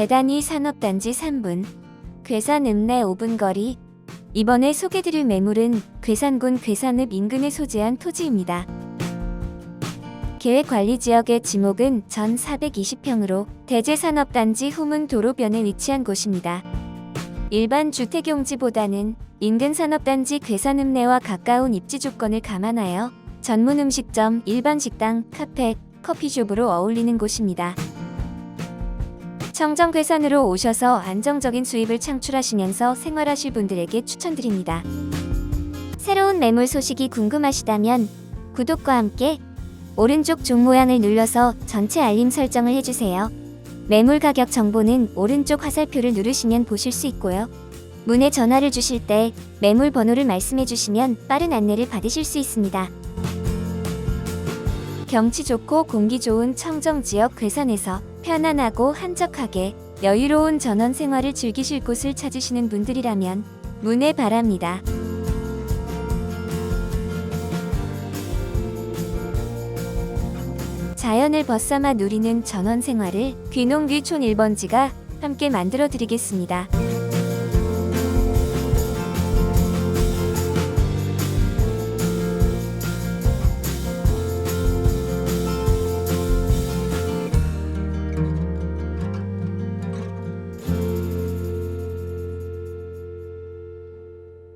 대단위 산업단지 3분, 괴산 읍내 5분 거리. 이번에 소개드릴 매물은 괴산군 괴산읍 인근에 소재한 토지입니다. 계획관리지역의 지목은 전 420평으로 대제산업단지 후문 도로변에 위치한 곳입니다. 일반 주택용지보다는 인근 산업단지 괴산읍내와 가까운 입지 조건을 감안하여 전문 음식점, 일반 식당, 카페, 커피숍으로 어울리는 곳입니다. 청정 괴산으로 오셔서 안정적인 수입을 창출하시면서 생활하실 분들에게 추천드립니다. 새로운 매물 소식이 궁금하시다면 구독과 함께 오른쪽 종 모양을 눌러서 전체 알림 설정을 해주세요. 매물 가격 정보는 오른쪽 화살표를 누르시면 보실 수 있고요. 문의 전화를 주실 때 매물 번호를 말씀해 주시면 빠른 안내를 받으실 수 있습니다. 경치 좋고 공기 좋은 청정 지역 괴산에서 편안하고 한적하게 여유로운 전원 생활을 즐기실 곳을 찾으시는 분들이라면 문의 바랍니다. 자연을 벗삼아 누리는 전원 생활을 귀농귀촌 1번지가 함께 만들어 드리겠습니다.